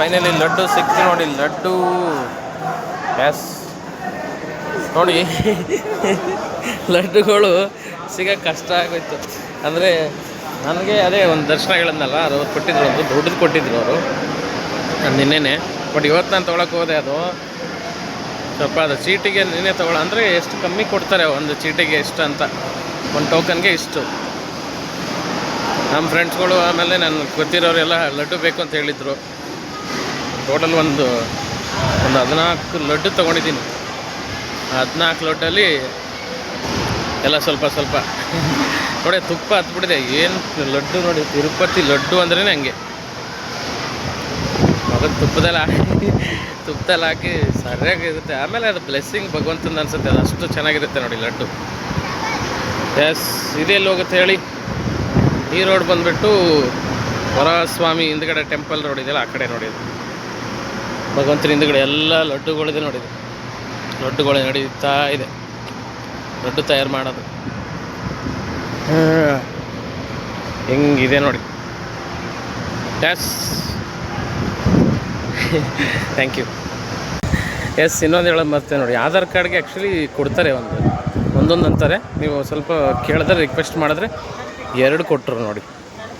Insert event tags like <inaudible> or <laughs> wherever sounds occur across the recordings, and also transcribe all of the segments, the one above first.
Finally laddu ಸಿಕ್ತು ನೋಡಿ, laddu. S ನೋಡಿ, ಲಡ್ಡುಗಳು ಸಿಗೋಕ್ಕೆ ಕಷ್ಟ ಆಗೋಯ್ತು. ಅಂದರೆ ನನಗೆ ಅದೇ ಒಂದು ದರ್ಶನ ಹೇಳಿದ್ನಲ್ಲ ಅದು ಕೊಟ್ಟಿದ್ರು, ಒಂದು ದೊಡ್ಡದು ಕೊಟ್ಟಿದ್ರು ಅವರು ನಿನ್ನೆನೆ. ಬಟ್ ಇವತ್ತು ನಾನು ತೊಗೊಳಕ್ಕೆ ಹೋದೆ ಅದು. ಸ್ವಲ್ಪ ಅದು ಚೀಟಿಗೆ ನಿನ್ನೆ ತೊಗೊಳ, ಅಂದರೆ ಎಷ್ಟು ಕಮ್ಮಿ ಕೊಡ್ತಾರೆ ಒಂದು ಚೀಟಿಗೆ ಎಷ್ಟು ಅಂತ. ಒಂದು ಟೋಕನ್ಗೆ ಇಷ್ಟು. ನಮ್ಮ ಫ್ರೆಂಡ್ಸ್ಗಳು ಆಮೇಲೆ ನಾನು ಗೊತ್ತಿರೋರೆಲ್ಲ ಲಡ್ಡು ಬೇಕು ಅಂತ ಹೇಳಿದರು. ಟೋಟಲ್ ಒಂದು ಒಂದು ಹದಿನಾಲ್ಕು ಲಡ್ಡು ತೊಗೊಂಡಿದ್ದೀನಿ. ಹದಿನಾಲ್ಕು ಲಡ್ಡಲ್ಲಿ ಎಲ್ಲ ಸ್ವಲ್ಪ ಸ್ವಲ್ಪ. ನೋಡಿ ತುಪ್ಪ ಹತ್ಬಿಟ್ಟಿದೆ. ಏನು ಲಡ್ಡು ನೋಡಿ, ತಿರುಪತಿ ಲಡ್ಡು ಅಂದ್ರೇ ಹಂಗೆ. ಅದಕ್ಕೆ ತುಪ್ಪದಲ್ಲಿ ಹಾಕಿ ತುಪ್ಪದಲ್ಲಿ ಹಾಕಿ ಸರಿಯಾಗಿರುತ್ತೆ ಆಮೇಲೆ ಅದು ಬ್ಲೆಸ್ಸಿಂಗ್ ಭಗವಂತನ ಅನ್ಸುತ್ತೆ. ಅದು ಅಷ್ಟು ಚೆನ್ನಾಗಿರುತ್ತೆ ನೋಡಿ ಲಡ್ಡು. ಎಸ್ ಇದೆಲ್ಲಿ ಹೋಗುತ್ತೆ ಹೇಳಿ? ಈ ರೋಡ್ ಬಂದುಬಿಟ್ಟು ವರಸ್ವಾಮಿ ಹಿಂದ್ಗಡೆ ಟೆಂಪಲ್ ರೋಡ್ ಇದೆಯಲ್ಲ, ಆ ಕಡೆ ನೋಡಿ ಅದು. ಭಗವಂತನ ಹಿಂದುಗಡೆ ಎಲ್ಲ ಲಡ್ಡುಗಳಿದೆ ನೋಡಿದೆ. ಲಡ್ಡುಗಳು ನಡೀತಾ ಇದೆ. ಲಡ್ಡು ತಯಾರು ಮಾಡೋದು. ಹೆಂಗಿದೆ ನೋಡಿ. ಎಸ್ ಥ್ಯಾಂಕ್ ಯು ಎಸ್ ಇನ್ನೊಂದು ಹೇಳೋದು ಮತ್ತೆ ನೋಡಿ. ಆಧಾರ್ ಕಾರ್ಡ್ಗೆ ಆ್ಯಕ್ಚುಲಿ ಕೊಡ್ತಾರೆ ಒಂದು. ಒಂದೊಂದು ಅಂತಾರೆ. ನೀವು ಸ್ವಲ್ಪ ಕೇಳಿದ್ರೆ ರಿಕ್ವೆಸ್ಟ್ ಮಾಡಿದ್ರೆ ಎರಡು ಕೊಟ್ಟರು ನೋಡಿ.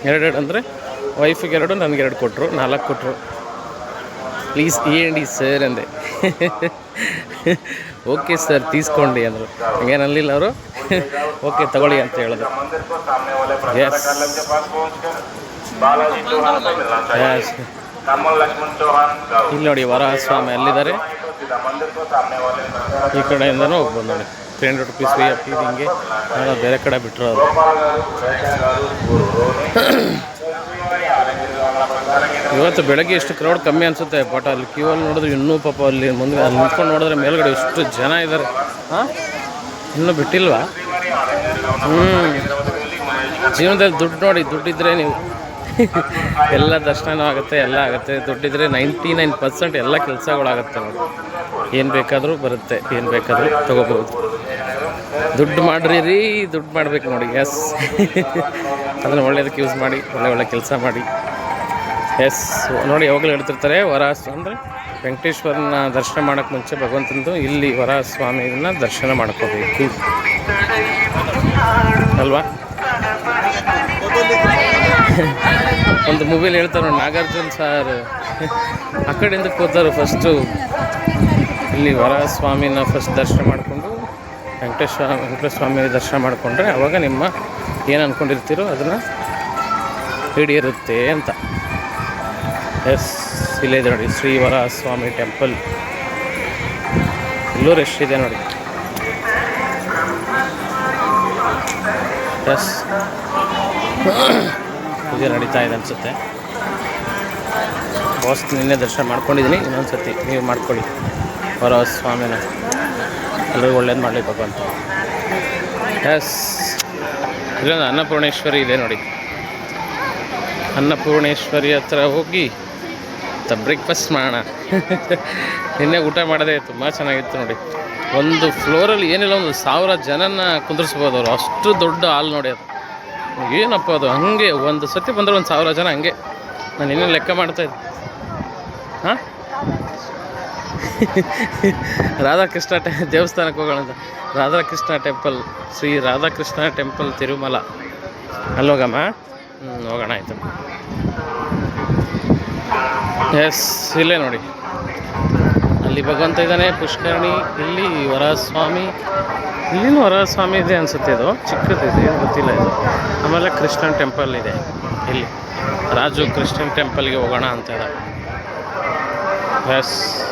ಎರಡೆರಡು ಅಂದರೆ ವೈಫಿಗೆ ಎರಡು ನನಗೆ ಎರಡು ಕೊಟ್ಟರು ನಾಲ್ಕು ಕೊಟ್ಟರು ಪ್ಲೀಸ್ ఇవ్వండి ಸರ್ ಅಂದೆ. ಓಕೆ ಸರ್ ತೀಸ್ಕೊಂಡು ಅಂದರು. ಹಂಗೇನು ಅನ್ನಲಿಲ್ಲ ಅವರು. ಓಕೆ ತಗೊಳ್ಳಿ ಅಂತ ಹೇಳಿದ್ರು ಎಸ್ ಇಲ್ಲಿ ನೋಡಿ ವರಹಸ್ವಾಮಿ ಅಲ್ಲಿದ್ದಾರೆ ಈ ಕಡೆಯಿಂದನೂ ಹೋಗ್ಬೋದು ನೋಡಿ. ತ್ರೀ ಹಂಡ್ರೆಡ್ ರುಪೀಸ್ ಫ್ರೀ ಆಗ್ತಿದ್ದು ಹಿಂಗೆ. ಬೇರೆ ಕಡೆ ಬಿಟ್ಟರು ಅವರು ಇವತ್ತು ಬೆಳಗ್ಗೆ ಎಷ್ಟು ಕ್ರೌಡ್ ಕಮ್ಮಿ ಅನಿಸುತ್ತೆ. ಬಟ್ ಅಲ್ಲಿ ಕ್ಯೂ ಅಲ್ಲಿ ನೋಡಿದ್ರೆ ಇನ್ನೂ ಪಾಪ ಅಲ್ಲಿ ಮುಂದೆ ಅಲ್ಲಿ ನಿಂತ್ಕೊಂಡು ನೋಡಿದ್ರೆ ಮೇಲ್ಗಡೆ ಎಷ್ಟು ಜನ ಇದ್ದಾರೆ ಹಾಂ? ಇನ್ನೂ ಬಿಟ್ಟಿಲ್ವಾ? ಹ್ಞೂ ಜೀವನದಲ್ಲಿ ದುಡ್ಡು ನೋಡಿ, ದುಡ್ಡಿದ್ರೆ ನೀವು. ಎಲ್ಲ ದರ್ಶನವೂ ಆಗುತ್ತೆ, ಎಲ್ಲ ಆಗುತ್ತೆ. ದುಡ್ಡಿದ್ರೆ ನೈಂಟಿ ನೈನ್ ಪರ್ಸೆಂಟ್ ಎಲ್ಲ ಕೆಲಸಗಳಾಗುತ್ತೆ ನೋಡಿ. ಏನು ಬೇಕಾದರೂ ಬರುತ್ತೆ, ಏನು ಬೇಕಾದರೂ ತೊಗೋಬೋದು ದುಡ್ಡು ಮಾಡ್ರಿ ರೀ ದುಡ್ಡು ಮಾಡ್ಬೇಕು ನೋಡಿ. ಎಸ್ ಅದನ್ನು ಒಳ್ಳೇದಕ್ಕೆ ಯೂಸ್ ಮಾಡಿ, ಒಳ್ಳೆ ಒಳ್ಳೆ ಕೆಲಸ ಮಾಡಿ. ಎಸ್, ನೋಡಿ ಯಾವಾಗಲೂ ಹೇಳ್ತಿರ್ತಾರೆ ವರ ಅಂದರೆ ವೆಂಕಟೇಶ್ವರನ ದರ್ಶನ ಮಾಡೋಕ್ಕೆ ಮುಂಚೆ ಭಗವಂತಂದು ಇಲ್ಲಿ ವರ ಸ್ವಾಮಿನ ದರ್ಶನ ಮಾಡ್ಕೋಬೇಕು. ಅಲ್ವಾ? ಒಂದು ಮೂವಿಲಿ ಹೇಳ್ತಾರೆ ನಾಗಾರ್ಜುನ್ ಸರ್ ಆ ಕಡೆಯಿಂದ ಕೂತಾರೆ ಫಸ್ಟು ಇಲ್ಲಿ ವರ ಸ್ವಾಮಿನ ಫಸ್ಟ್ ದರ್ಶನ ಮಾಡಿಕೊಂಡು, ವೆಂಕಟೇಶ್ವರ ವೆಂಕಟೇಶ್ವರ ಸ್ವಾಮಿ ದರ್ಶನ ಮಾಡಿಕೊಂಡ್ರೆ ಅವಾಗ ನಿಮ್ಮ ಏನು ಅಂದ್ಕೊಂಡಿರ್ತೀರೋ ಅದನ್ನು ಹಿಡಿಯಿರುತ್ತೆ ಅಂತ. ಎಸ್ ಇಲ್ಲೇ ಇದೆ ನೋಡಿ ಶ್ರೀ ವರಹ ಸ್ವಾಮಿ ಟೆಂಪಲ್. ಇಲ್ಲೂ ರಶ್ ಇದೆ ನೋಡಿ. ಎಸ್. ಪೂಜೆ ನಡೀತಾ ಇದೆ ಅನಿಸುತ್ತೆ. ಬಾಸ್ ನಿನ್ನೆ ದರ್ಶನ ಮಾಡ್ಕೊಂಡಿದ್ದೀನಿ ಇನ್ನೊಂದು ಸರ್ತಿ ನೀವು ಮಾಡ್ಕೊಳ್ಳಿ. ವರಹ ಸ್ವಾಮಿನ ಎಲ್ಲರಿಗೂ ಒಳ್ಳೇದು ಮಾಡಲಿ ಭಗವಂತ. ಎಸ್. ಇಲ್ಲೊಂದು ಅನ್ನಪೂರ್ಣೇಶ್ವರಿ ಇದೆ ನೋಡಿ. ಅನ್ನಪೂರ್ಣೇಶ್ವರಿ ಹತ್ರ ಹೋಗಿ ಬ್ರೇಕ್ಫಾಸ್ಟ್ ಮಾಡೋಣ. ನಿನ್ನೆ ಊಟ ಮಾಡಿದೆ ತುಂಬ ಚೆನ್ನಾಗಿತ್ತು ನೋಡಿ. ಒಂದು ಫ್ಲೋರಲ್ಲಿ ಏನಿಲ್ಲ, ಒಂದು ಸಾವಿರ ಜನನ ಕುಂದಿರ್ಸ್ಬೋದು ಅವರು. ಅಷ್ಟು ದೊಡ್ಡ ಹಾಲ್ ನೋಡಿ ಅದು. ಏನಪ್ಪ ಅದು, ಹಂಗೆ ಒಂದು ಸತಿ ಬಂದರೆ ಒಂದು ಸಾವಿರ ಜನ ಹಂಗೆ. ನಾನು ಇನ್ನೇನು ಲೆಕ್ಕ ಮಾಡ್ತಾ ಇದ್ದೆ. ಹಾಂ? ರಾಧಾಕೃಷ್ಣ ಟೆ, ದೇವಸ್ಥಾನಕ್ಕೆ ಹೋಗೋಣ ಅಂತ. Radhakrishna temple Shri Radhakrishna temple Tirumala. ಅಲ್ಲಿ ಹೋಗಮ್ಮ? ಹ್ಞೂ ಹೋಗೋಣ, ಆಯಿತು. ಎಸ್ ಇಲ್ಲೇ ನೋಡಿ. ಅಲ್ಲಿ ಭಗವಂತ ಇದ್ದಾನೆ, ಪುಷ್ಕರಣಿ, ಇಲ್ಲಿ ವರಸ್ವಾಮಿ. ಇಲ್ಲಿನೂ ವರಸ್ವಾಮಿ ಇದೆ ಅನಿಸುತ್ತೆ ಇದು. ಚಿಕ್ಕದಿದೆ ಏನು ಗೊತ್ತಿಲ್ಲ ಇದು. ಆಮೇಲೆ ಕೃಷ್ಣನ್ ಟೆಂಪಲ್ ಇದೆ. ಇಲ್ಲಿ. ರಾಜು ಕೃಷ್ಣನ್ ಟೆಂಪಲ್ಗೆ ಹೋಗೋಣ ಅಂತ ಇದೆ ಎಸ್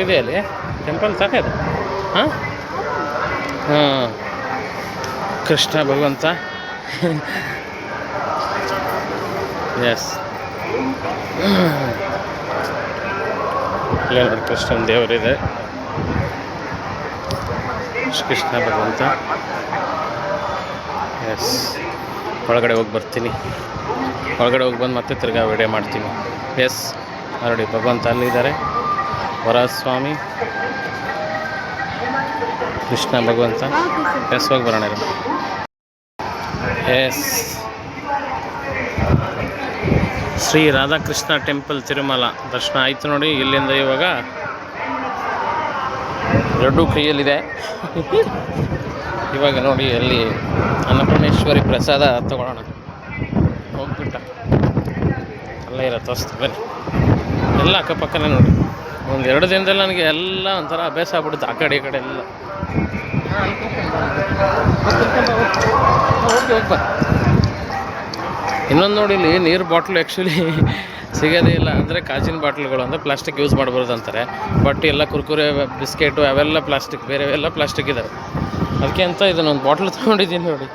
ಇದೆ ಅಲ್ಲಿ. ಟೆಂಪಲ್ ತಾನೇ ಇದೆ. ಹಾಂ? ಹಾಂ. ಕೃಷ್ಣ ಭಗವಂತ. <laughs> ಎಸ್ ಇಲ್ಲೇ ನೋಡಿ ಕೃಷ್ಣನ ದೇವರಿದೆ ಕೃಷ್ಣ ಭಗವಂತ. ಎಸ್ ಒಳಗಡೆ ಹೋಗಿ ಬರ್ತೀನಿ. ಒಳಗಡೆ ಹೋಗಿ ಬಂದು ಮತ್ತೆ ತಿರ್ಗಾ ವಿಡಿಯೋ ಮಾಡ್ತೀನಿ. ಎಸ್ ನೋಡಿ, ಭಗವಂತ ಅಲ್ಲಿದ್ದಾರೆ. ವರಸ್ವಾಮಿ. ಕೃಷ್ಣ ಭಗವಂತ. ಎಸ್ ಹೋಗಿ ಬರೋಣ. Yes Shri Radhakrishna temple Tirumala. ದರ್ಶನ ಆಯಿತು ನೋಡಿ, ಇಲ್ಲಿಂದ ಇವಾಗ ಎರಡೂ ಕೈಯಲ್ಲಿದೆ. ಇವಾಗ ನೋಡಿ, ಅಲ್ಲಿ ಅನ್ನಪೂರ್ಣೇಶ್ವರಿ ಪ್ರಸಾದ ತಗೊಳ್ಳೋಣ. ಹೋಗ್ಬಿಟ್ಟ. ಅಲ್ಲೇ ಇರತ್ತೆ ತೋರಿಸ್ತು ಬನ್ನಿ. ಎಲ್ಲ ಅಕ್ಕಪಕ್ಕನೇ ನೋಡಿ. ಒಂದು ಎರಡು ದಿನದಲ್ಲಿ ನನಗೆ ಎಲ್ಲ ಒಂಥರ ಅಭ್ಯಾಸ ಆಗ್ಬಿಡುತ್ತೆ, ಆ ಕಡೆ ಈ ಕಡೆ ಎಲ್ಲ. ಹೋಗಿ ಇನ್ನೊಂದು ನೋಡಿ ಇಲ್ಲಿ ನೀರು ಬಾಟ್ಲು ಆ್ಯಕ್ಚುಲಿ ಸಿಗೋದೇ ಇಲ್ಲ. ಅಂದರೆ ಕಾಜಿನ ಬಾಟ್ಲುಗಳು ಅಂದರೆ ಪ್ಲಾಸ್ಟಿಕ್ ಯೂಸ್ ಮಾಡ್ಬಾರ್ದು ಅಂತಾರೆ. ಬಟ್ ಎಲ್ಲ ಕುರ್ಕುರೆ, ಬಿಸ್ಕೆಟು ಅವೆಲ್ಲ ಪ್ಲಾಸ್ಟಿಕ್ ಬೇರೆ ಎಲ್ಲ ಪ್ಲಾಸ್ಟಿಕ್ ಇದ್ದಾವೆ ಅದಕ್ಕೆ ಅಂತ ಇದನ್ನೊಂದು ಬಾಟ್ಲ್ ತೊಗೊಂಡಿದ್ದೀನಿ ನೋಡಿ.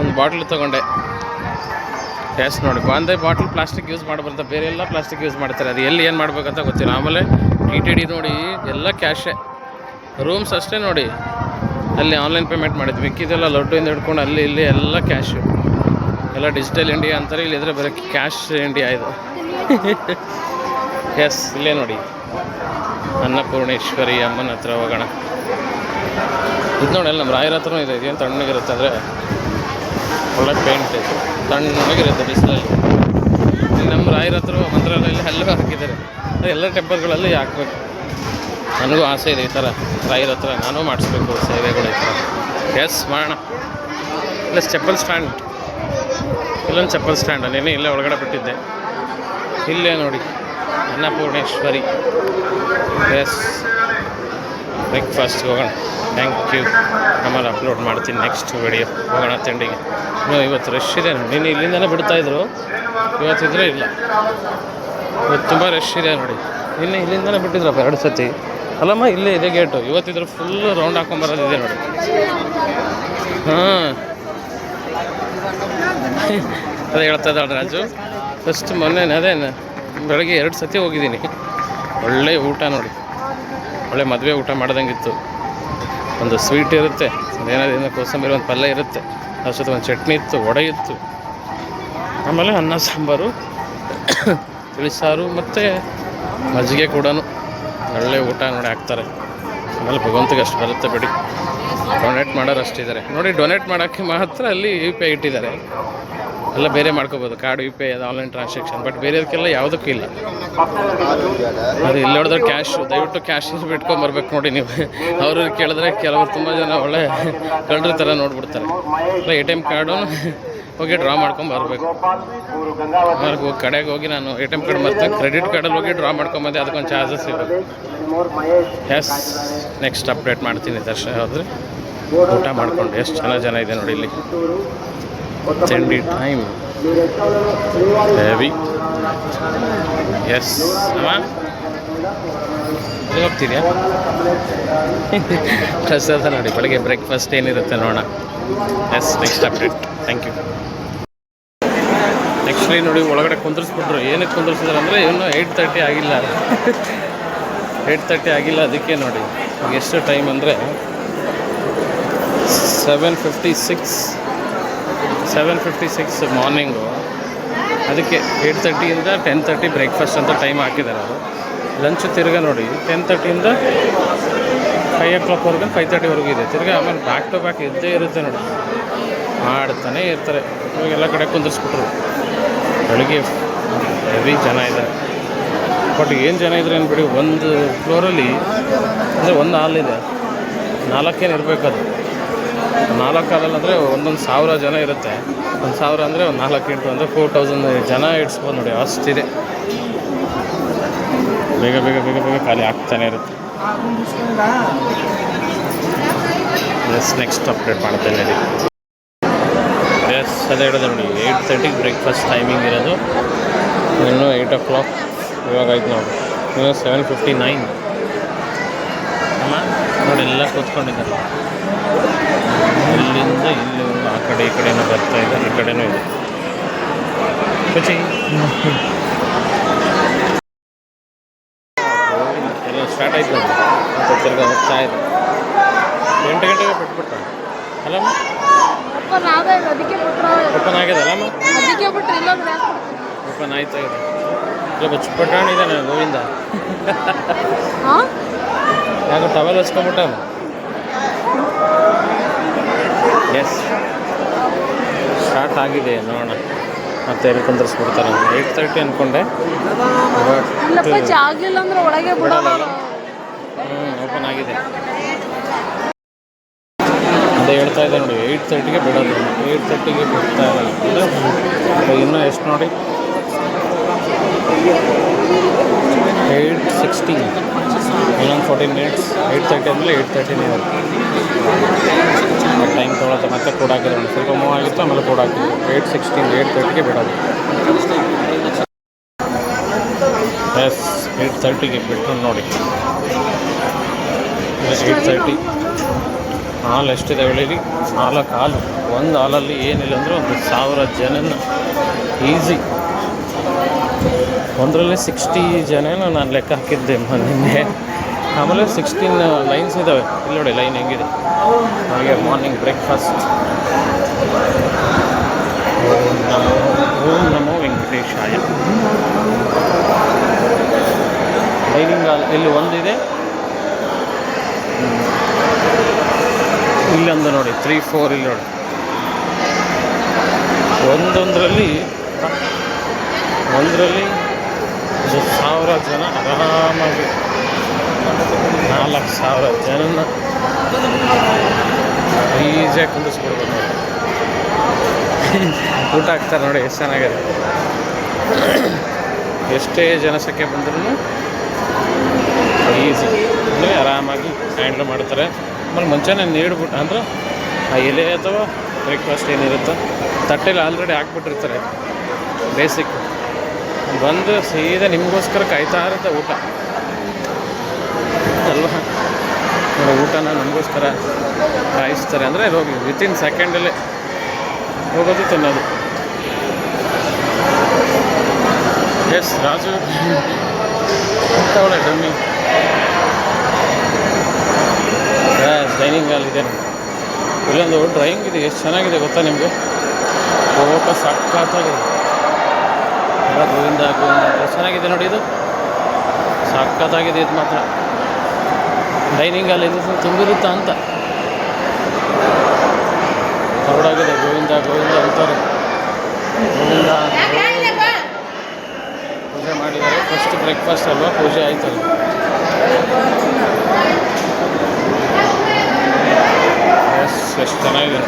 ಒಂದು ಬಾಟ್ಲು ತೊಗೊಂಡೆ. ಎಸ್ ನೋಡಿ ಒಂದೇ ಬಾಟ್ಲ್ ಪ್ಲಾಸ್ಟಿಕ್ ಯೂಸ್ ಮಾಡಬಾರ್ದು. ಬೇರೆ ಎಲ್ಲ ಪ್ಲಾಸ್ಟಿಕ್ ಯೂಸ್ ಮಾಡ್ತಾರೆ. ಅದು ಎಲ್ಲಿ ಏನು ಮಾಡ್ಬೇಕಂತ ಗೊತ್ತಿಲ್ಲ. ಆಮೇಲೆ ಟಿ ಟಿ ಡಿ ನೋಡಿ, ಎಲ್ಲ ಕ್ಯಾಶೇ ರೂಮ್ಸ್ ಅಷ್ಟೇ ನೋಡಿ. ಅಲ್ಲಿ ಆನ್ಲೈನ್ ಪೇಮೆಂಟ್ ಮಾಡಿದ್ವಿ. ಮಿಕ್ಕಿದೆಲ್ಲ ಲಡ್ಡುಯಿಂದ ಹಿಡ್ಕೊಂಡು ಅಲ್ಲಿ ಇಲ್ಲಿ ಎಲ್ಲ ಕ್ಯಾಶು ಎಲ್ಲ ಡಿಜಿಟಲ್ ಇಂಡಿಯಾ ಅಂತಾರೆ. ಇಲ್ಲಿದ್ರೆ ಬರೀ ಕ್ಯಾಶ್ ಇಂಡಿಯಾ ಇದು. <laughs> ಎಸ್ ಇಲ್ಲೇ ನೋಡಿ. ಅನ್ನಪೂರ್ಣೇಶ್ವರಿ ಅಮ್ಮನ ಹತ್ರ ಹೋಗೋಣ. ಇದು ನೋಡಿ ಅಲ್ಲಿ ನಮ್ಮ ರಾಯರ ಹತ್ರನೂ ಇದೆ. ಇದೇನು ತಣ್ಣಗಿರುತ್ತೆ ಅಂದರೆ ಒಳ್ಳೆ ಪೇಂಟ್ ಇದೆ. ತಣ್ಣಗಿರುತ್ತೆ ಬಿಸಿಲಲ್ಲಿ. ಇಲ್ಲಿ ನಮ್ಮ ರಾಯರ ಹತ್ರ ಮಂತ್ರಾಲಯಲ್ಲಿ ಹಲ್ಲು ಹಾಕಿದ್ದಾರೆ. ಎಲ್ಲ ಟೆಂಪಲ್ಗಳಲ್ಲಿ ಹಾಕ್ಬೇಕು. ನನಗೂ ಆಸೆ ಇದೆ ಈ ಥರ ರಾಯರ ಹತ್ರ ನಾನು ಮಾಡಿಸ್ಬೇಕು ಸೇವೆಗಳು ಈ ಥರ. ಎಸ್ ಮಾಡೋಣ. ಪ್ಲಸ್ ಚಪ್ಪಲ್ ಸ್ಟ್ಯಾಂಡ್ ಇಲ್ಲೊಂದು ಚಪ್ಪಲ್ ಸ್ಟ್ಯಾಂಡ್ ನೀನು ಇಲ್ಲೇ ಒಳಗಡೆ ಬಿಟ್ಟಿದ್ದೆ. ಇಲ್ಲೇ ನೋಡಿ. ಅನ್ನಪೂರ್ಣೇಶ್ವರಿ. ಎಸ್ ಬ್ರೇಕ್ಫಾಸ್ಟ್ ಹೋಗೋಣ. ಥ್ಯಾಂಕ್ ಯು ಆಮೇಲೆ ಅಪ್ಲೋಡ್ ಮಾಡ್ತೀನಿ ನೆಕ್ಸ್ಟ್ ವಿಡಿಯೋ ಹೋಗೋಣ ತಿಂಡಿಗೆ. ನೀವು ಇವತ್ತು ರಶ್ ಇದೆ. ನೋಡಿ ನೀನು ಇಲ್ಲಿಂದನೇ ಬಿಡ್ತಾಯಿದ್ರು ಇವತ್ತಿದ್ರೆ ಇಲ್ಲ. ಇವತ್ತು ತುಂಬ ರಶ್ ಇದೆ ನೋಡಿ. ನಿನ್ನೆ ಇಲ್ಲಿಂದನೇ ಬಿಟ್ಟಿದ್ರಪ್ಪ ಎರಡು ಸತಿ. ಅಲ್ಲಮ್ಮ ಇಲ್ಲೇ ಇದೆ ಗೇಟು. ಇವತ್ತಿದ್ರೆ ಫುಲ್ ರೌಂಡ್ ಹಾಕೊಂಬರೋದಿದೆ ನೋಡಿ. ಹಾಂ. ಅದೇ ಹೇಳ್ತಾ ಇದ್ದಾಳೆ ರಾಜು. ಫಸ್ಟ್ ಮೊನ್ನೆ ಅದೇ ಬೆಳಗ್ಗೆ ಎರಡು ಸತಿ ಹೋಗಿದ್ದೀನಿ. ಒಳ್ಳೆ ಊಟ ನೋಡಿ. ಒಳ್ಳೆ ಮದುವೆ ಊಟ ಮಾಡ್ದಂಗಿತ್ತು. ಒಂದು ಸ್ವೀಟ್ ಇರುತ್ತೆ. ಅದೇನಾದ್ರೂ ಕೋಸಂಬರಿ, ಒಂದು ಪಲ್ಯ ಇರುತ್ತೆ. ಅದ್ರ ಒಂದು ಚಟ್ನಿ ಇತ್ತು, ವಡೆ ಇತ್ತು. ಆಮೇಲೆ ಅನ್ನ ಸಾಂಬಾರು <coughs> ತಿಳಿಸಾರು ಮತ್ತು ಮಜ್ಜಿಗೆ ಕೂಡ ಒಳ್ಳೆ ಊಟ ನೋಡಿ ಹಾಕ್ತಾರೆ. ಆಮೇಲೆ ಭಗವಂತಗೆ ಅಷ್ಟು ಬರುತ್ತೆ ಬಿಡಿ. ಡೊನೇಟ್ ಮಾಡೋರು ಅಷ್ಟಿದ್ದಾರೆ ನೋಡಿ ಡೊನೇಟ್ ಮಾಡೋಕ್ಕೆ ಮಾತ್ರ ಅಲ್ಲಿ ಯು ಪಿ ಐ ಇಟ್ಟಿದ್ದಾರೆ. ಎಲ್ಲ ಬೇರೆ ಮಾಡ್ಕೋಬೋದು ಕಾರ್ಡ್ ಯು ಪಿ ಐ ಅದು ಆನ್ಲೈನ್ ಟ್ರಾನ್ಸಾಕ್ಷನ್ ಬಟ್ ಬೇರೆದಕ್ಕೆಲ್ಲ ಯಾವುದಕ್ಕೂ ಇಲ್ಲ. ಅದು ಇಲ್ಲಿ ನೋಡಿದ್ರೆ ಕ್ಯಾಶು ದಯವಿಟ್ಟು ಕ್ಯಾಶ್ ಬಿಟ್ಕೊಂಬರ್ಬೇಕು ನೋಡಿ ನೀವು. ಅವರು ಕೇಳಿದ್ರೆ ಕೆಲವರು ತುಂಬ ಜನ ಒಳ್ಳೆ ಕಳ್ಳರ ಥರ ನೋಡ್ಬಿಡ್ತಾರೆ. ಎ ಟಿ ಎಂ ಕಾರ್ಡು ಹೋಗಿ ಡ್ರಾ ಮಾಡ್ಕೊಂಡು ಬರಬೇಕು. ಅವ್ರಿಗೆ ಕಡೆಗೆ ಹೋಗಿ ನಾನು ಎ ಟಿ ಎಂ ಕಾರ್ಡ್ ಮತ್ತೆ ಕ್ರೆಡಿಟ್ ಕಾರ್ಡಲ್ಲಿ ಹೋಗಿ ಡ್ರಾ ಮಾಡ್ಕೊಂಬಂದೆ, ಅದಕ್ಕೊಂದು ಚಾರ್ಜಸ್ ಇದೆ ಎಸ್ ನೆಕ್ಸ್ಟ್ ಅಪ್ಡೇಟ್ ಮಾಡ್ತೀನಿ ದರ್ಶನ ಹೋದ್ರೆ ಊಟ ಮಾಡ್ಕೊಂಡು ಎಷ್ಟು ಚೆನ್ನಾಗಿ ಜನ ಇದೆ ನೋಡಿ ಇಲ್ಲಿ. ಚಂಡಿ ಟೈಮ್ ಹೆವಿ ಎಸ್ ಅಮ್ಮ? ಹೋಗ್ತಿದ್ಯಾ? ಪ್ರಸಾದ ನೋಡಿ, ಬೆಳಗ್ಗೆ ಬ್ರೇಕ್ಫಾಸ್ಟ್ ಏನಿರುತ್ತೆ ನೋಡೋಣ. Yes next update thank you actually ನೋಡಿ, ಒಳಗಡೆ ಕುಂದಿರ್ಸ್ಬಿಟ್ರು. ಏನಕ್ಕೆ ಕುಂದಿರ್ಸಿದ್ರು ಅಂದರೆ, ಇನ್ನೂ ಏಯ್ಟ್ ತರ್ಟಿ ಆಗಿಲ್ಲ. ಏಯ್ಟ್ ತರ್ಟಿ ಆಗಿಲ್ಲ ಅದಕ್ಕೆ ನೋಡಿ. ಎಷ್ಟು ಟೈಮ್ ಅಂದರೆ seven fifty six seven fifty six morning ಅದಕ್ಕೆ ಏಯ್ಟ್ ತರ್ಟಿಯಿಂದ ಟೆನ್ ತರ್ಟಿ ಬ್ರೇಕ್ಫಾಸ್ಟ್ ಅಂತ ಟೈಮ್ ಹಾಕಿದ್ದಾರೆ ಅವರು. ಲಂಚ್ ತಿರ್ಗಾ ನೋಡಿ ಟೆನ್ ತರ್ಟಿಯಿಂದ ಫೈವ್ ಓ ಕ್ಲಾಕ್ವರೆಗೆ ಫೈವ್ ತರ್ಟಿವರೆಗೂ ಇದೆ. ತಿರ್ಗಿ ಆಮೇಲೆ ಬ್ಯಾಕ್ ಟು ಬ್ಯಾಕ್ ಇದ್ದೇ ಇರುತ್ತೆ ನೋಡಿ. ಮಾಡ್ತಾನೆ ಇರ್ತಾರೆ. ಇವಾಗ ಎಲ್ಲ ಕಡೆ ಕುಂದಿರ್ಸ್ಬಿಟ್ರು. ಬೆಳಿಗ್ಗೆ ಹೆವಿ ಜನ ಇದ್ದಾರೆ. ಬಟ್ ಏನು ಜನ ಇದ್ರೆ ಬಿಡಿ, ಒಂದು ಫ್ಲೋರಲ್ಲಿ ಅಂದರೆ ಒಂದು ಹಾಲ್ ಇದೆ. ನಾಲ್ಕೇನು ಇರಬೇಕದು ನಾಲ್ಕು ಹಾಲಲ್ಲಿ ಅಂದರೆ ಒಂದೊಂದು ಸಾವಿರ ಜನ ಇರುತ್ತೆ. ಒಂದು ಸಾವಿರ ಅಂದರೆ ಒಂದು ನಾಲ್ಕು ಇಂಟು ಅಂದರೆ ಫೋರ್ ತೌಸಂಡ್ ಜನ ಇಡ್ಸ್ಬೋದು ನೋಡಿ ಅಷ್ಟಿದೆ ಬೇಗ ಬೇಗ ಬೇಗ ಬೇಗ ಖಾಲಿ ಆಗ್ತಾನೆ ಇರುತ್ತೆ. ಎಸ್ ನೆಕ್ಸ್ಟ್ ಅಪ್ಡೇಟ್ ಮಾಡ್ತೇನೆ. ಅದೇ ಹೇಳಿದೆ ನೋಡಿ ಏಯ್ಟ್ ತರ್ಟಿಗೆ ಬ್ರೇಕ್ಫಾಸ್ಟ್ ಟೈಮಿಂಗ್ ಇರೋದು. ಇನ್ನೂ ಏಯ್ಟ್ ಓ ಕ್ಲಾಕ್ ಇವಾಗ ಆಯ್ತು ನೋಡಿ. ಇನ್ನೂ ಸೆವೆನ್ ಫಿಫ್ಟಿ ನೈನ್ ಅಮ್ಮ, ನೋಡಿ ಎಲ್ಲ ಕೂತ್ಕೊಂಡಿದ್ದಾರೆ. ಇಲ್ಲಿಂದ ಇಲ್ಲಿ ಆ ಕಡೆ ಈ ಕಡೆನೂ ಬರ್ತಾ ಇದೆ, ಈ ಕಡೆನೂ ಇದೆ. ಖುಷಿ ಎಲ್ಲ ಸ್ಟಾರ್ಟ್ ಆಯ್ತು ನೋಡಿ. ತಿರ್ಗಾ ಹೋಗ್ತಾ ಇದೆ. ಎಂಟು ಗಂಟೆಗೆ ಬಿಟ್ಬಿಟ್ಟ ಅಲ್ಲಮ್ಮ? ಓಪನ್ ಆಗಿದೆ ಅದಕ್ಕೆ ಬಿಟ್ರು ಓಪನ್ ಆಗಿದೆ ಅಲ್ಲಮ್ಮ ಅದಕ್ಕೆ ಬಿಟ್ರು ಇಲ್ಲೊಂದು ಓಪನ್ ಆಯ್ತು ಇಲ್ಲ ಬಚ್ಚಿಪಟ್ಟಾಣಿದ್ದಾನೆ ಗೋವಿಂದ. ಹಾಂ ಯಾಕೆ ಟವೆಲ್ ಹಚ್ಕೊಂಬಿಟ್ಟ ಎಸ್ ಸ್ಟಾರ್ಟ್ ಆಗಿದೆ ನೋಡೋಣ. ಮತ್ತೆ ಎಲ್ಲಿ ಕುಂದರ್ಸ್ಬಿಡ್ತಾರೆ ಏಯ್ಟ್ ತರ್ಟಿ ಅಂದ್ಕೊಂಡೆ ಆಗಲಿಲ್ಲ ಅಂದ್ರೆ ಒಳಗೆ ಬಿಡೋಣ. ಹ್ಞೂ ಓಪನ್ ಆಗಿದೆ. ಅದೇ ಹೇಳ್ತಾ ಇದೆ ನೋಡಿ ಏಯ್ಟ್ ತರ್ಟಿಗೆ ಬಿಡೋದು. ಏಯ್ಟ್ ತರ್ಟಿಗೆ ಬಿಡ್ತಾ ಅಂದರೆ ಇನ್ನೂ ಎಷ್ಟು ನೋಡಿ? ಏಯ್ಟ್ ಸಿಕ್ಸ್ಟೀನ್ ಇನ್ನೊಂದು ಫೋರ್ಟೀನ್ ಮಿನಿಟ್ಸ್ ಏಯ್ಟ್ ತರ್ಟಿ ಅಂದರೆ ಏಯ್ಟ್ ತರ್ಟಿನೇ ಟೈಮ್ ತೊಗೊಳತ್ತೆ ಮತ್ತೆ ಕೂಡ ಹಾಕಿದ್ರು ನೋಡಿ. ಸ್ವಲ್ಪ ಮೂವ್ ಆಗಿತ್ತು ಆಮೇಲೆ ಕೂಡ ಹಾಕಿದ್ರು ಏಯ್ಟ್ ಸಿಕ್ಸ್ಟೀನ್ ಏಯ್ಟ್ ತರ್ಟಿಗೆ ಬಿಡೋದು. ಎಸ್ ಏಯ್ಟ್ ತರ್ಟಿಗೆ ಬಿಟ್ಟು ನೋಡಿ. ಏಯ್ಟ್ ತರ್ಟಿ ಹಾಲು ಎಷ್ಟಿದೆ ಹೇಳಿರಿ ನಾಲ್ಕು ಹಾಲು ಒಂದು ಹಾಲಲ್ಲಿ ಏನಿಲ್ಲ ಅಂದರೆ ಒಂದು ಸಾವಿರ ಜನನ. ಈಸಿ. ಒಂದರಲ್ಲಿ ಸಿಕ್ಸ್ಟಿ ಜನನ ನಾನು ಲೆಕ್ಕ ಹಾಕಿದ್ದೆ ನಿನ್ನೆ ಆಮೇಲೆ ಸಿಕ್ಸ್ಟೀನ್ ಲೈನ್ಸ್ ಇದ್ದಾವೆ ಇಲ್ಲಿ ನೋಡಿ, ಲೈನ್ ಹೆಂಗಿದೆ. ಹಾಗೆ ಮಾರ್ನಿಂಗ್ ಬ್ರೇಕ್ಫಾಸ್ಟ್ ನಮೋ, ಓಂ ನಮೋ ವೆಂಕಟೇಶಾಯ. ಡೈನಿಂಗ್ ಹಾಲ್, ಇಲ್ಲಿ ಒಂದಿದೆ. ಇಲ್ಲೊಂದು ನೋಡಿ ತ್ರೀ ಫೋರ್ ಇಲ್ಲಿ ನೋಡಿ. ಒಂದೊಂದರಲ್ಲಿ ಒಂದರಲ್ಲಿ ಒಂದು ಸಾವಿರ ಜನ ಆರಾಮಾಗಿ ನಾಲ್ಕು ಸಾವಿರ ಜನನ ಈಸಿಯಾಗಿ ಕುಂದಿಸ್ಬಿಡ್ಬೋದು ನೋಡಿ. ಊಟ ಹಾಕ್ತಾರೆ ನೋಡಿ, ಎಷ್ಟು ಚೆನ್ನಾಗಿದೆ. ಎಷ್ಟೇ ಜನಸಂಖ್ಯೆ ಬಂದ್ರೂ ಈಸಿ ಅಂದರೆ ಆರಾಮಾಗಿ ಹ್ಯಾಂಡ್ಲ್ ಮಾಡ್ತಾರೆ. ಆಮೇಲೆ ಮುಂಚೆನೇ ನೀಡ್ಬಿಟ್ಟು ಅಂದ್ರೆ ಆ ಎಲೆ ಅಥವಾ ಬ್ರೇಕ್ಫಾಸ್ಟ್ ಏನಿರುತ್ತೋ, ತಟ್ಟೆಲಿ ಆಲ್ರೆಡಿ ಹಾಕ್ಬಿಟ್ಟಿರ್ತಾರೆ. ಬೇಸಿಕ್ ಬಂದು ಸೀದಾ ನಿಮಗೋಸ್ಕರ ಕಾಯ್ತಾ ಇರುತ್ತೆ ಊಟ. ಅಲ್ವಾ? ಊಟನ ನಮಗೋಸ್ಕರ ಕಾಯಿಸ್ತಾರೆ. ಅಂದರೆ ಹೋಗಿ ವಿತಿನ್ ಸೆಕೆಂಡಲ್ಲೇ ಹೋಗೋದು, ತಿನ್ನೋದು. ಎಸ್ ರಾಜು. <laughs> ಒಳ್ಳೆ ಡಮ್ಮಿ. ಡೈನಿಂಗ್ ಹಾಲ್ ಇದೆ ನೋಡಿ. ಇಲ್ಲೊಂದು ಡ್ರಾಯಿಂಗ್ ಇದೆ ಎಷ್ಟು ಚೆನ್ನಾಗಿದೆ ಗೊತ್ತಾ ನಿಮಗೆ? ಫೋಟೋ ಸಾಕಾಗಿದೆ ಗೋವಿಂದ ಗೋವಿಂದ ಚೆನ್ನಾಗಿದೆ ನೋಡಿ ಇದು. ಸಾಕತ್ತಾಗಿದೆ ಇದು ಮಾತ್ರ. ಡೈನಿಂಗ್ ಹಾಲ್ ಇದು ತುಂಬಿರುತ್ತಾ ಅಂತ. ಹೊರಡಾಗಿದೆ ಗೋವಿಂದ ಗೋವಿಂದ ಅಂತಾರೆ. ಗೋವಿಂದ. ಪೂಜೆ ಮಾಡಿದ್ದಾರೆ. ಫಸ್ಟ್ ಬ್ರೇಕ್ಫಾಸ್ಟ್ ಅಲ್ವಾ? ಪೂಜೆ ಆಯ್ತಲ್ಲ. ಎಷ್ಟು ಚೆನ್ನಾಗಿದೆ.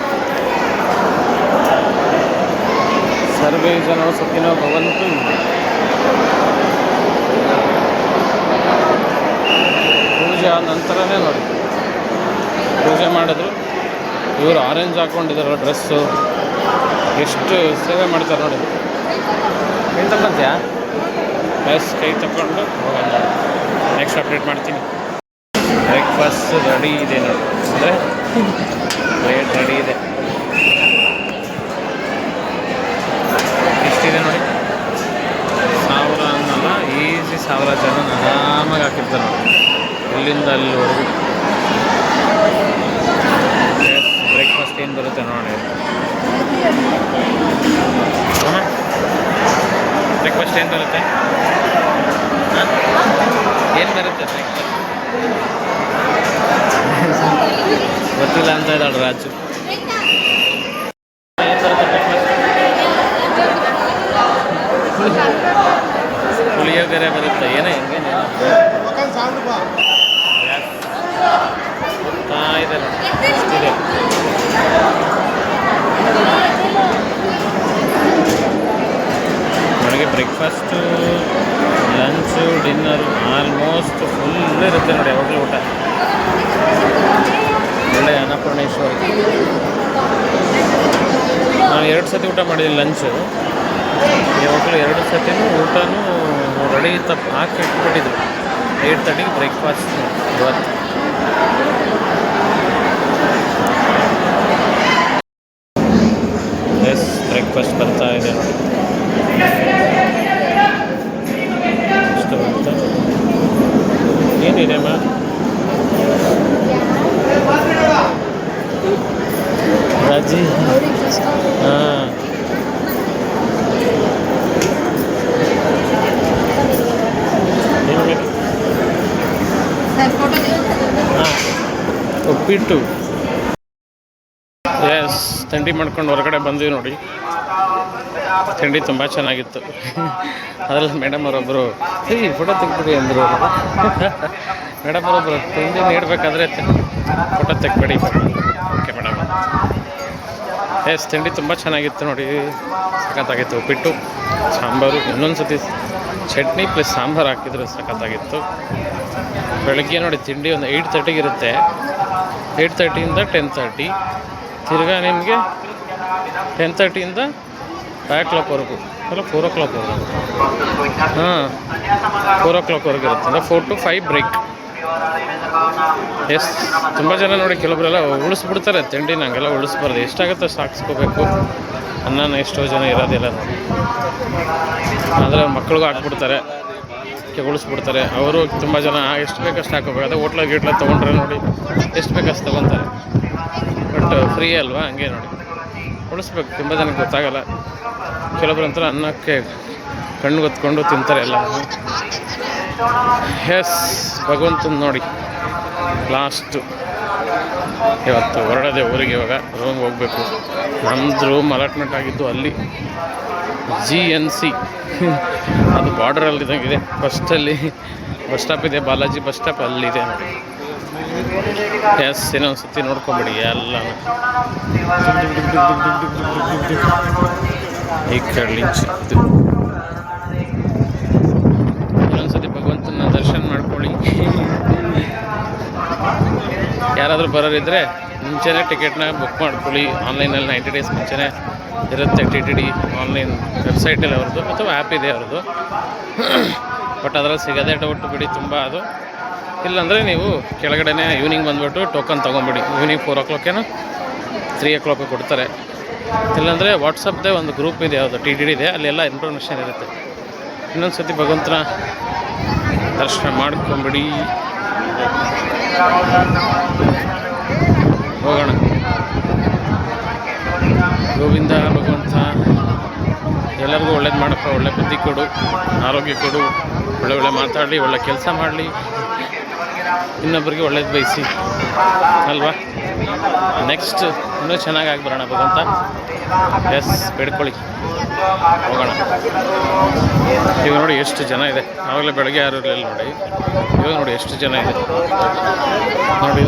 ಸರ್ವೇ ಜನ ಸತ್ಯನೋ ಭವಂತು. ಪೂಜೆ ಆದ ನಂತರನೇ ನೋಡಿ. ಪೂಜೆ ಮಾಡಿದ್ರು. ಇವರು ಆರೆಂಜ್ ಹಾಕ್ಕೊಂಡಿದ್ದಾರೆ ಡ್ರೆಸ್ಸು ಎಷ್ಟು ಸೇವೆ ಮಾಡ್ತಾರೆ ನೋಡಿ. ತಗೊಂತೀಯಾ ಎಸ್ ಕೈ ತಗೊಂಡು ಹೋಗೋಣ. ನೆಕ್ಸ್ಟ್ ಅಪ್ಡೇಟ್ ಮಾಡ್ತೀನಿ. ಬ್ರೇಕ್ಫಾಸ್ಟ್ ರೆಡಿ ಇದೆ ನೋಡಿ. ಅಂದರೆ ಪ್ಲೇಟ್ ರೆಡಿ ಇದೆ. ಇಷ್ಟಿದೆ ನೋಡಿ? ಸಾವಿರ ಅನ್ನಲ್ಲ ಈಸಿ ಸಾವಿರ ಜನ ಆರಾಮಾಗಿ ಹಾಕಿರ್ತಾರೆ ನೋಡಿ. ಇಲ್ಲಿಂದ ಅಲ್ಲಿವರೆಗೂ. ಬ್ರೇಕ್ಫಾಸ್ಟ್ ಏನು ಬರುತ್ತೆ ನೋಡಿ ಬ್ರೇಕ್ಫಾಸ್ಟ್ ಏನು ಬರುತ್ತೆ? ಏನು ಬರುತ್ತೆ ಬ್ರೇಕ್ಫಾಸ್ಟ್ ಗೊತ್ತಿಲ್ಲ ಅಂತ ಇದ್ದಾಳೆ ರಾಜು. ಪುಳಿಯೋಗರೆ ಬರುತ್ತೆ. ಏನೇ ಹೆಂಗೇನೆ ಗೊತ್ತಾ ಇದೆ ನೋಡಿ. Breakfast lunch dinner almost full ಇರುತ್ತೆ ನೋಡಿ ಯಾವಾಗಲೂ ಊಟ ಒಳ್ಳೆ ಅನ್ನಪೂರ್ಣೇಶ್ವರಿ ನಾನು ಎರಡು ಸತಿ ಊಟ ಮಾಡಿದ್ದೀನಿ ಲಂಚು ಯಾವಾಗಲೂ ಎರಡು ಸತಿನೂ ಊಟನೂ ರೆಡಿ ತಪ್ಪು ಹಾಕಿ ಇಟ್ಬಿಟ್ಟಿದ್ರು ಏಯ್ಟ್ ತರ್ಟಿಗೆ ಬ್ರೇಕ್ಫಾಸ್ಟ್ ಇವತ್ತು. ಎಸ್ ಬ್ರೇಕ್ಫಾಸ್ಟ್ ಬರ್ತಾ ಇದೆ ನೋಡಿ. ಏನಿದೆ ಮಾ ಬೇಕು ಹಾಂ. ಉಪ್ಪಿಟ್ಟು ಎಸ್ ತಿಂಡಿ ಮಾಡ್ಕೊಂಡು ಹೊರಗಡೆ ಬಂದ್ವಿ ನೋಡಿ. ತಿಂಡಿ ತುಂಬ ಚೆನ್ನಾಗಿತ್ತು. ಅದರಲ್ಲಿ ಮೇಡಮ್ ಅವರೊಬ್ಬರು ಹೇ ಫೋಟೋ ತೆಗ್ಬಿಡಿ ಅಂದರು ಮೇಡಮ್ <laughs> ಅವರೊಬ್ಬರು ತಿಂಡಿ ನೀಡಬೇಕಾದ್ರೆ ಫೋಟೋ ತೆಗ್ಬೇಡಿ ಓಕೆ ಮೇಡಮ್ ಎಸ್, ತಿಂಡಿ ತುಂಬ ಚೆನ್ನಾಗಿತ್ತು ನೋಡಿ. ಸಖತ್ತಾಗಿತ್ತು. ಉಪ್ಪಿಟ್ಟು, ಸಾಂಬಾರು ಇನ್ನೊಂದು ಸತಿ ಚಟ್ನಿ ಪ್ಲಸ್ ಸಾಂಬಾರು ಹಾಕಿದ್ರು ಸಖತ್ತಾಗಿತ್ತು. ಬೆಳಗ್ಗೆ ನೋಡಿ ತಿಂಡಿ ಒಂದು ಏಯ್ಟ್ ತರ್ಟಿಗೆ ಇರುತ್ತೆ. ಏಯ್ಟ್ ತರ್ಟಿಯಿಂದ ಟೆನ್ ತರ್ಟಿ. ತಿರ್ಗಾ ನಿಮಗೆ ಟೆನ್ ತರ್ಟಿಯಿಂದ ಫೈವ್ ಕ್ಲಾಕ್ವರೆಗೂ ಅಲ್ಲ, ಫೋರ್ ಓ ಕ್ಲಾಕ್ವರೆಗೂ ಹಾಂ, ಫೋರ್ ಓ ಕ್ಲಾಕ್ವರೆಗೂ ಇರುತ್ತೆ. ಅಂದರೆ four to five break. Yes, ತುಂಬ ಜನ ನೋಡಿ ಕೆಲವರೆಲ್ಲ ಉಳಿಸ್ಬಿಡ್ತಾರೆ. ತಿಂಡಿ ನಂಗೆಲ್ಲ ಉಳಿಸ್ಬಾರ್ದು. ಎಷ್ಟಾಗುತ್ತೆ ಸಾಕ್ಸ್ಕೋಬೇಕು ಅನ್ನ ಅನ್ನನ ಎಷ್ಟೋ ಜನ ಇರೋದಿಲ್ಲ ಆದರೆ ಮಕ್ಳಿಗೂ ಹಾಕ್ಬಿಡ್ತಾರೆ. ಉಳಿಸ್ಬಿಡ್ತಾರೆ. ಅವರು ತುಂಬ ಜನ ಎಷ್ಟು ಬೇಕಷ್ಟು ಹಾಕೋಬೇಕು ಅದೇ ಹೋಟ್ಲ ಗೀಟ್ಲ ತೊಗೊಂಡ್ರೆ ನೋಡಿ, ಎಷ್ಟು ಬೇಕಷ್ಟು ತೊಗೊತಾರೆ. ಬಟ್ ಫ್ರೀ ಅಲ್ವಾ? ಹಂಗೆ ನೋಡಿ. ಉಳಿಸ್ಬೇಕು. ತುಂಬ ಜನಕ್ಕೆ ಗೊತ್ತಾಗಲ್ಲ. ಕೆಲವೊಬ್ರು ಒಂಥರ ಅನ್ನಕ್ಕೆ ಕಣ್ಣು ಗೊತ್ಕೊಂಡು ತಿಂತಾರೆ ಎಲ್ಲ. ಎಸ್, ಭಗವಂತನ ನೋಡಿ. ಲಾಸ್ಟು ಇವತ್ತು ಹೊರಡದೆ ಊರಿಗೆ ಇವಾಗ ರೂಮ್ ಹೋಗಬೇಕು. ನಮ್ಮದು ರೂಮ್ ಅಲಾಟ್ಮೆಂಟ್ ಆಗಿದ್ದು ಅಲ್ಲಿ. ಜಿ ಎನ್ ಸಿ ಅದು ಬಾರ್ಡ್ರಲ್ಲಿ ಇದ್ದಂಗಿದೆ. ಫಸ್ಟಲ್ಲಿ ಬಸ್ ಸ್ಟಾಪ್ ಇದೆ. ಬಾಲಾಜಿ ಬಸ್ ಸ್ಟಾಪ್ ಅಲ್ಲಿದೆ ನೋಡಿ ಎಸ್ ಇನ್ನೊಂದು ಸತಿ ನೋಡ್ಕೊಂಬಿಡಿ ಎಲ್ಲ ಈ ಕಡ್ಲಿ ಚಿತ್ತು ಇನ್ನೊಂದ್ಸತಿ ಭಗವಂತನ ದರ್ಶನ ಮಾಡ್ಕೊಳ್ಳಿ ಯಾರಾದರೂ ಬರೋರಿದ್ದರೆ ಮುಂಚೆನೇ ಟಿಕೆಟ್ನ ಬುಕ್ ಮಾಡ್ಕೊಳ್ಳಿ. ಆನ್ಲೈನಲ್ಲಿ ನೈಂಟಿ ಡೇಸ್ ಮುಂಚೆನೇ ಇರುತ್ತೆ ಟಿ ಟಿ ಡಿ ಆನ್ಲೈನ್ ವೆಬ್ಸೈಟಲ್ಲಿ ಅವ್ರದ್ದು ಅಥವಾ ಆ್ಯಪ್ ಇದೆ ಅವ್ರದ್ದು. ಬಟ್ ಅದರಲ್ಲಿ ಸಿಗೋದೇ ಡೌಟ್ ಬಿಡಿ ತುಂಬ ಅದು. ಇಲ್ಲಾಂದರೆ ನೀವು ಕೆಳಗಡೆನೇ ಈವ್ನಿಂಗ್ ಬಂದುಬಿಟ್ಟು ಟೋಕನ್ ತೊಗೊಂಬಿಡಿ. ಈವ್ನಿಂಗ್ ಫೋರ್ ಓ ಕ್ಲಾಕೇನೋ ತ್ರೀ ಓ ಕ್ಲಾಕ್ ಕೊಡ್ತಾರೆ. ಇಲ್ಲಾಂದರೆ ವಾಟ್ಸಪ್ದೇ ಒಂದು ಗ್ರೂಪ್ ಇದೆ ಯಾವುದು ಟಿ ಟಿ ಡಿ ಇದೆ, ಅಲ್ಲೆಲ್ಲ ಇನ್ಫಾರ್ಮೇಷನ್ ಇರುತ್ತೆ. ಇನ್ನೊಂದು ಸತಿ ಭಗವಂತನ ದರ್ಶನ ಮಾಡ್ಕೊಂಬಿಡಿ ಹೋಗೋಣ ಗೋವಿಂದ ಭಗವಂತ ಎಲ್ಲರಿಗೂ ಒಳ್ಳೇದು ಮಾಡಪ್ಪ ಒಳ್ಳೆ ಬುದ್ಧಿ ಕೊಡು, ಆರೋಗ್ಯ ಕೊಡು, ಒಳ್ಳೆ ಒಳ್ಳೆ ಮಾತಾಡಲಿ, ಒಳ್ಳೆ ಕೆಲಸ ಮಾಡಲಿ. ಇನ್ನೊಬ್ಬರಿಗೆ ಒಳ್ಳೇದು ಬಯಸಿ. ಅಲ್ವಾ? ನೆಕ್ಸ್ಟ್ ಇನ್ನೂ ಚೆನ್ನಾಗಿ ಬರೋಣ ಭಗವಂತ. ಎಸ್ ಬೇಡ್ಕೊಳ್ಳಿ. ಹೋಗೋಣ. ಈಗ ನೋಡಿ ಎಷ್ಟು ಜನ ಇದೆ. ಆವಾಗಲೇ ಬೆಳಗ್ಗೆ ಯಾರು ಇರಲಿಲ್ಲ ನೋಡಿ. ಇವಾಗ ನೋಡಿ ಎಷ್ಟು ಜನ ಇದೆ. ನೋಡಿ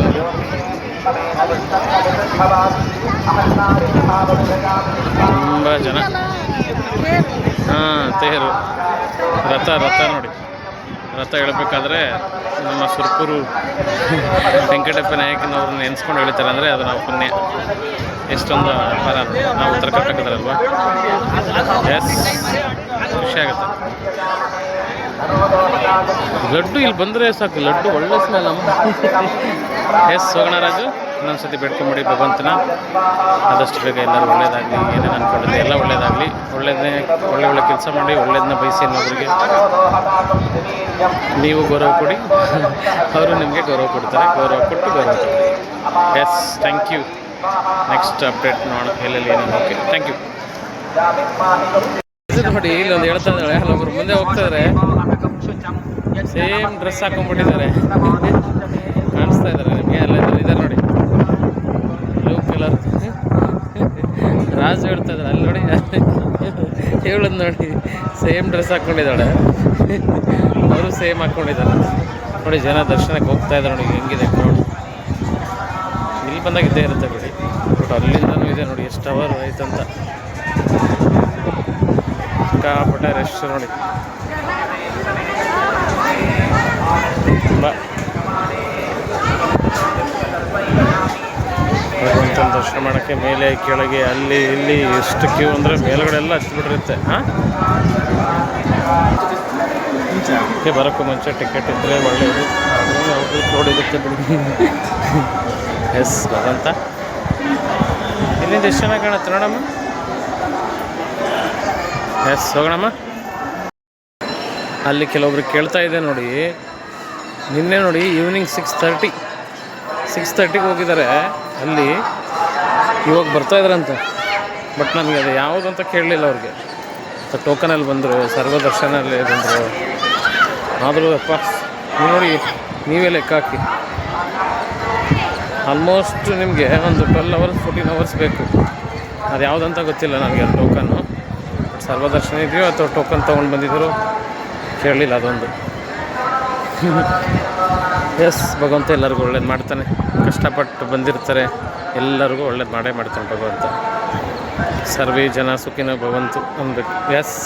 ತುಂಬ ಜನ. ಹಾಂ, ತೇರು. ರಥ ರಥ ನೋಡಿ. ರಥ ಹೇಳಬೇಕಾದ್ರೆ ನಮ್ಮ ಸುರ್ಪುರು <laughs> ವೆಂಕಟಪ್ಪ ನಾಯಕನವ್ರನ್ನ ನೆನೆಸ್ಕೊಂಡು ಹೇಳ್ತಾರೆ ಅಂದರೆ ಅದು ನಾವು ಪುಣ್ಯ. ಎಷ್ಟೊಂದು ಅಪಾರ. ನಾವು ಉತ್ತರ ಕರ್ನಾಟಕದಲ್ವಾ ಎಸ್ ಖುಷಿ ಆಗುತ್ತೆ. ಲಡ್ಡು ಇಲ್ಲಿ ಬಂದರೆ ಸಾಕು. ಲಡ್ಡು ಒಳ್ಳೆ ಸ್ಮೆಲ್ ಎಸ್ ಹೋಗೋಣ ರಾಜು ಇನ್ನೊಂದ್ಸತಿ ಬೇಡ್ಕೊಂಬಿಡಿ ಭಗವಂತನ. ಆದಷ್ಟು ಬೇಗ ಎಲ್ಲರೂ ಒಳ್ಳೇದಾಗಲಿ, ಏನೇನು ಅನ್ಕೊಂಡಿದ್ದೆ ಎಲ್ಲ ಒಳ್ಳೇದಾಗಲಿ. ಒಳ್ಳೆಯದೇ ಒಳ್ಳೆ ಒಳ್ಳೆ ಕೆಲಸ ಮಾಡಿ ಒಳ್ಳೇದನ್ನ ಬಯಸಿ ಅನ್ನೋರಿಗೆ ನೀವು ಗೌರವ ಕೊಡಿ. <laughs> ಅವರು ನಿಮಗೆ ಗೌರವ ಕೊಡ್ತಾರೆ. ಗೌರವ ಕೊಟ್ಟು ಗೌರವ ಕೊಡಿ. Yes thank you next update ನೋಡೋಣ, ಎಲ್ಲೆಲ್ಲಿ ಏನೇನು ಓಕೆ. ಥ್ಯಾಂಕ್ ಯು ನೋಡಿ ಇಲ್ಲೊಂದು ಹೇಳ್ತಾ ಇದ್ದಾಳೆ. ಹಲವರು ಮುಂದೆ ಹೋಗ್ತಾ ಇದ್ದಾರೆ ಸೇಮ್ ಡ್ರೆಸ್ ಹಾಕೊಂಡ್ಬಿಟ್ಟಿದ್ದಾರೆ. ಕಾಣಿಸ್ತಾ ಇದ್ದಾರೆ ನಿಮಗೆ ಎಲ್ಲ ಇದ್ದಾರೆ ನೋಡಿ. ಕಲರ್. ರಾಜು ಹೇಳ್ತಾ ಇದ್ದಾರೆ ಅಲ್ಲಿ ನೋಡಿ. ಹೇಳೋದು ನೋಡಿ. ಸೇಮ್ ಡ್ರೆಸ್ ಹಾಕ್ಕೊಂಡಿದ್ದಾಳೆ ಅವರು ಸೇಮ್ ಹಾಕ್ಕೊಂಡಿದ್ದಾರೆ ನೋಡಿ, ಜನ ದರ್ಶನಕ್ಕೆ ಹೋಗ್ತಾ ಇದ್ದಾರೆ ನೋಡಿ, ಹೆಂಗಿದೆ ನೋಡಿ ಇಲ್ಲಿ ಬಂದಾಗ ಇದ್ದೇ ಇರುತ್ತೆ ಬಿಡಿ. ಬಟ್ ಅಲ್ಲಿಂದನೂ ಇದೆ ನೋಡಿ, ಎಷ್ಟು ಅವರ್ ಆಯ್ತಂತ. ಸಿಕ್ಕಾಪಟ್ಟೆ ರೆಸ್ಟ್ ನೋಡಿ ತುಂಬ ಮಾಡೋಕ್ಕೆ ಮೇಲೆ, ಕೆಳಗೆ, ಅಲ್ಲಿ, ಇಲ್ಲಿ, ಎಷ್ಟು ಕ್ಯೂ ಅಂದರೆ ಮೇಲುಗಡೆ ಎಲ್ಲ ಹಚ್ಚಿಬಿಟ್ಟಿರುತ್ತೆ ಹಾಂ? ಕ್ಕೆ ಬರೋಕ್ಕೂ ಮುಂಚೆ ಟಿಕೆಟ್ ಇದ್ದರೆ ಒಳ್ಳೆಯದು. ಆದರೂ ಅವ್ರಿಗೆ ರೋಡ್ ಇರುತ್ತೆ ಬಿಡಿ. ಎಸ್, ಭಗವಂತ. ಇಲ್ಲಿಂದ ಎಷ್ಟು ಚೆನ್ನಾಗಿ ಕಾಣುತ್ತೆ ನೋಡಮ್ಮ? ಎಸ್, ಹೋಗೋಣಮ್ಮ. ಅಲ್ಲಿ ಕೆಲವೊಬ್ರು ಕೇಳ್ತಾ ಇದೆ ನೋಡಿ. ನಿನ್ನೆ ನೋಡಿ ಈವ್ನಿಂಗ್ ಸಿಕ್ಸ್ ತರ್ಟಿ ಸಿಕ್ಸ್ ತರ್ಟಿಗೆ ಹೋಗಿದ್ದಾರೆ. ಅಲ್ಲಿ ಇವಾಗ ಬರ್ತಾ ಇದ್ರಂತೆ. ಬಟ್ ನನಗೆ ಅದು ಯಾವುದು ಅಂತ ಕೇಳಲಿಲ್ಲ ಅವ್ರಿಗೆ. ಟೋಕನಲ್ಲಿ ಬಂದರು, ಸರ್ವದರ್ಶನಲ್ಲಿ ಬಂದರು. ಆದರೂ ಅಪ್ಪ, ನೀವು ನೋಡಿ, ನೀವೇ ಲೆಕ್ಕ ಹಾಕಿ. ಆಲ್ಮೋಸ್ಟ್ ನಿಮಗೆ ಒಂದು ಟ್ವೆಲ್ ಅವರ್ಸ್ ಫೋರ್ಟೀನ್ ಅವರ್ಸ್ ಬೇಕು. ಅದು ಯಾವುದಂತ ಗೊತ್ತಿಲ್ಲ ನನಗೆ ಅದು ಟೋಕನ್ನು ಸರ್ವದರ್ಶನ ಇದೆಯೋ ಅಥವಾ ಟೋಕನ್ ತೊಗೊಂಡು ಬಂದಿದ್ದರು ಕೇಳಲಿಲ್ಲ ಅದೊಂದು. <laughs> ಎಸ್, ಭಗವಂತ ಎಲ್ಲರಿಗೂ ಒಳ್ಳೇದು ಮಾಡ್ತಾನೆ. ಕಷ್ಟಪಟ್ಟು ಬಂದಿರ್ತಾರೆ, ಎಲ್ಲರಿಗೂ ಒಳ್ಳೇದು ಮಾಡೇ ಮಾಡ್ತಾನೆ ಭಗವಂತ. ಸರ್ವೇ ಜನ ಸುಖಿನ ಭವಂತು ಅನ್ಬೇಕು ಎಸ್.